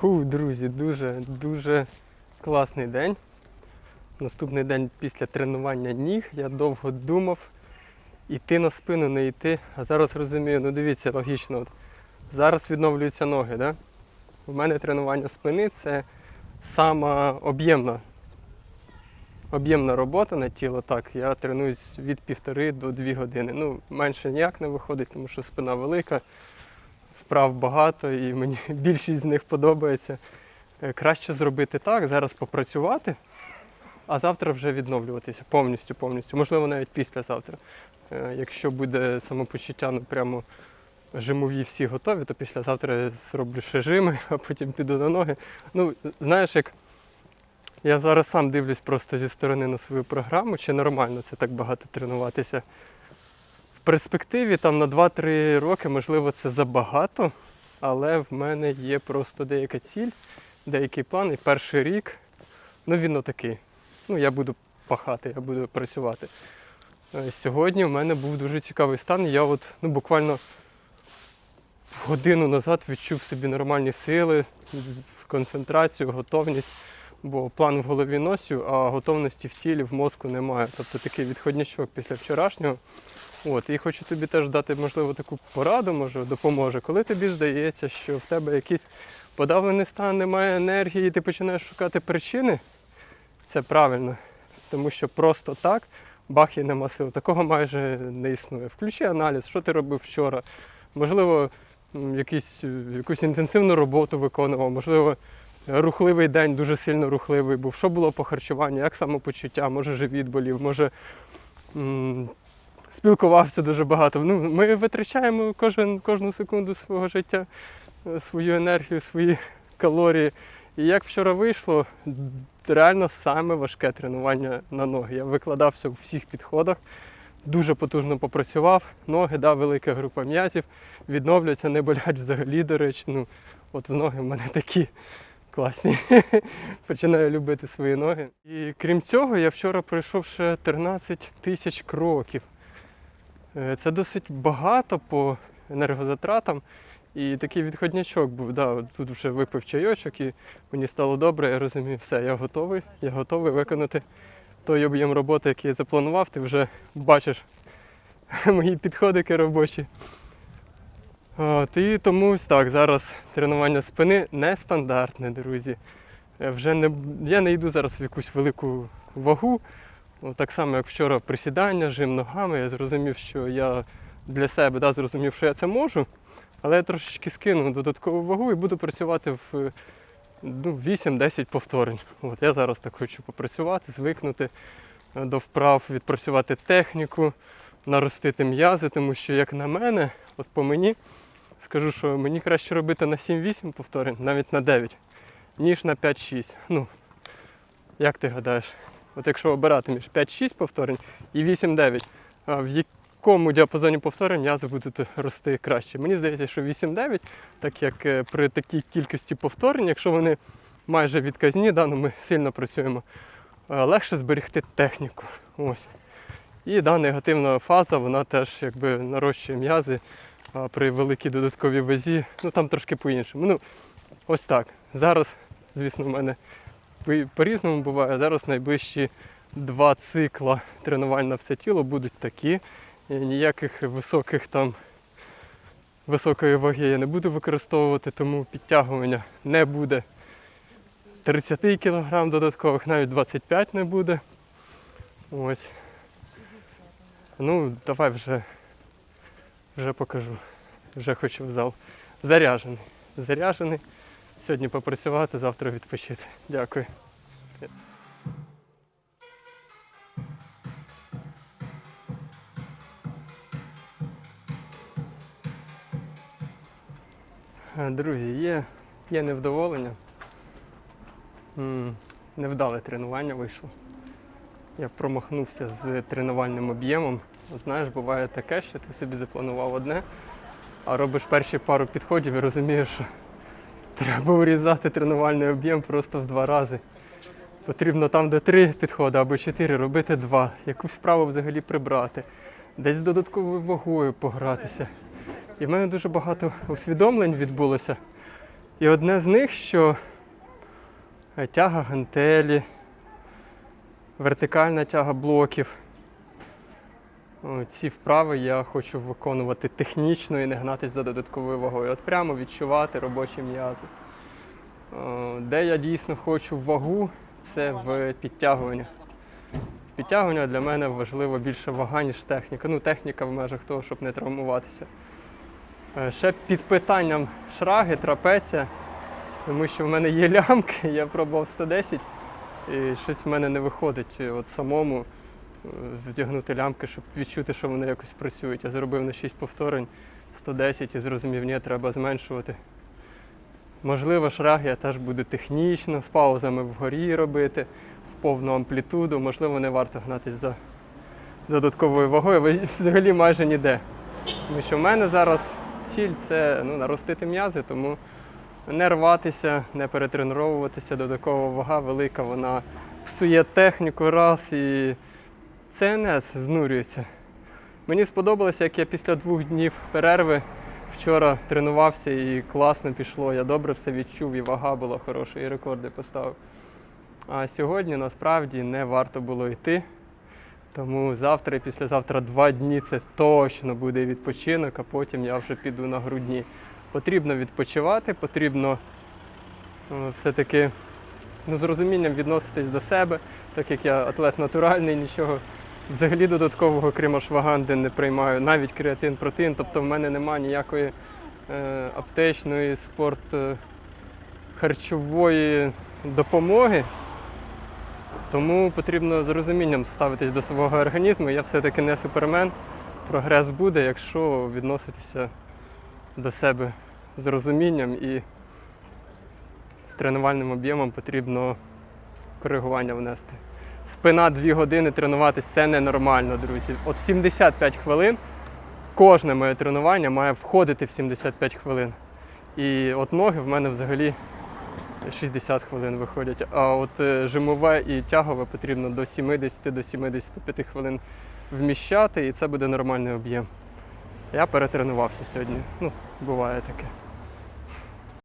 Фу, друзі, дуже дуже класний день. Наступний день після тренування ніг. Я довго думав, іти на спину, не йти. А зараз розумію, ну дивіться, логічно. От зараз відновлюються ноги. Да? У мене тренування спини це сама об'ємна. Об'ємна робота на тіло. Так, я тренуюсь від півтори до дві години. Ну, менше ніяк не виходить, тому що спина велика вправ багато і мені більшість з них подобається. Е, Краще зробити так, зараз попрацювати, а завтра вже відновлюватися повністю, повністю. Можливо, навіть післязавтра. Е, Якщо буде самопочуття, ну прямо жимові всі готові, то післязавтра я зроблю ще жими, а потім піду на ноги. Ну, знаєш, як я зараз сам дивлюсь просто зі сторони на свою програму, чи нормально це так багато тренуватися. Перспективі там на 2-3 роки, можливо, це забагато, але в мене є просто деяка ціль, деякий план. І перший рік, ну він отакий. Ну, я буду пахати, я буду працювати. Е, Сьогодні в мене був дуже цікавий стан. Я от ну, буквально годину назад відчув собі нормальні сили, концентрацію, готовність. Бо план в голові носю, а готовності в тілі, в мозку немає. Тобто такий відходнячок після вчорашнього. От, і хочу тобі теж дати, можливо, таку пораду, може, допоможе. Коли тобі здається, що в тебе якийсь подавлений стан, немає енергії, і ти починаєш шукати причини, це правильно. Тому що просто так бах і нема сил. Такого майже не існує. Включи аналіз, що ти робив вчора. Можливо, м, якийсь, е, якусь інтенсивну роботу виконував, можливо, рухливий день, дуже сильно рухливий був. Що було по харчуванню, як самопочуття, може живіт болів, може. Спілкувався дуже багато. Ну, ми витрачаємо кожен, кожну секунду свого життя, е, свою енергію, свої калорії. І як вчора вийшло, реально саме важке тренування на ноги. Я викладався у всіх підходах, дуже потужно попрацював. Ноги, да, велика група м'язів, відновлюються, не болять взагалі, до речі. Ну, от в ноги в мене такі класні. Починаю любити свої ноги. І крім цього, я вчора пройшов ще 13 тисяч кроків. Е, Це досить багато по енергозатратам. І такий відходнячок був. Да, тут вже випив чайочок і мені стало добре, я розумію, все, я готовий, я готовий виконати той об'єм роботи, який я запланував. Ти вже бачиш мої підходики робочі. От, і тому ось так, зараз тренування спини нестандартне, друзі. Е, Вже не, я не йду зараз в якусь велику вагу. Ну, так само, як вчора присідання, жим ногами, я зрозумів, що я для себе да, зрозумів, що я це можу, але я трошечки скину додаткову вагу і буду працювати в ну, 8-10 повторень. От, я зараз так хочу попрацювати, звикнути е, до вправ, відпрацювати техніку, наростити м'язи, тому що, як на мене, от по мені, скажу, що мені краще робити на 7-8 повторень, навіть на 9, ніж на 5-6. Ну, як ти гадаєш? От якщо обирати між 5-6 повторень і 8-9, в якому діапазоні повторень м'язи будуть рости краще? Мені здається, що 8-9, так як е, при такій кількості повторень, якщо вони майже відказні, да, ну ми сильно працюємо, е, легше зберегти техніку. Ось. І да, негативна фаза, вона теж якби нарощує м'язи при великій додатковій вазі, ну там трошки по-іншому. Ну, ось так. Зараз, звісно, в мене по-різному буває. Зараз найближчі два цикла тренувань на все тіло будуть такі. І ніяких високих там високої ваги я не буду використовувати, тому підтягування не буде 30 кг додаткових, навіть 25 не буде. Ось. Ну, давай вже, вже покажу. Вже хочу в зал. Заряжений. Заряжений. Сьогодні попрацювати, завтра відпочити. Дякую. Друзі, є, є невдоволення. Невдале тренування вийшло. Я промахнувся з тренувальним об'ємом. Знаєш, буває таке, що ти собі запланував одне, а робиш перші пару підходів і розумієш, що треба урізати тренувальний об'єм просто в два рази. Потрібно там, де три підходи або чотири, робити два. Якусь вправу взагалі прибрати, десь з додатковою вагою погратися. І в мене дуже багато усвідомлень відбулося. І одне з них, що е, тяга гантелі, вертикальна тяга блоків. Ці вправи я хочу виконувати технічно і не гнатись за додатковою вагою. От прямо відчувати робочі м'язи. Де я дійсно хочу вагу, це в підтягуванні. Підтягування для мене важливо більше вага, ніж техніка. Ну, техніка в межах того, щоб не травмуватися. Е, Ще під питанням шраги, трапеція, тому що в мене є лямки, я пробував 110 і щось в мене не виходить от самому вдягнути лямки, щоб відчути, що вони якось працюють. Я зробив на 6 повторень 110 і зрозумів, ні, треба зменшувати. Можливо, шраг я теж буду технічно, з паузами вгорі робити, в повну амплітуду. Можливо, не варто гнатись за додатковою вагою, взагалі майже ніде. Тому що в мене зараз ціль це ну, наростити м'язи, тому не рватися, не перетреновуватися, додаткова вага велика, вона псує техніку раз і ЦНС знурюється. Мені сподобалося, як я після двох днів перерви вчора тренувався і класно пішло. Я добре все відчув, і вага була хороша, і рекорди поставив. А сьогодні насправді не варто було йти. Тому завтра і післязавтра два дні це точно буде відпочинок, а потім я вже піду на грудні. Потрібно відпочивати, потрібно е, все-таки ну, з розумінням відноситись до себе, так як я атлет натуральний, нічого взагалі додаткового, крім ашваганди, не приймаю, навіть креатин, протеїн. Тобто в мене немає ніякої е, аптечної спорт е, харчової допомоги. Тому потрібно з розумінням ставитись до свого організму. Я все-таки не супермен. Прогрес буде, якщо відноситися до себе з розумінням і з тренувальним об'ємом потрібно коригування внести. Спина 2 години тренуватись це ненормально, друзі. От 75 хвилин кожне моє тренування має входити в 75 хвилин. І от ноги в мене взагалі 60 хвилин виходять. А от е, жимове і тягове потрібно до 70 до 75 хвилин вміщати, і це буде нормальний об'єм. Я перетренувався сьогодні. Ну, буває таке.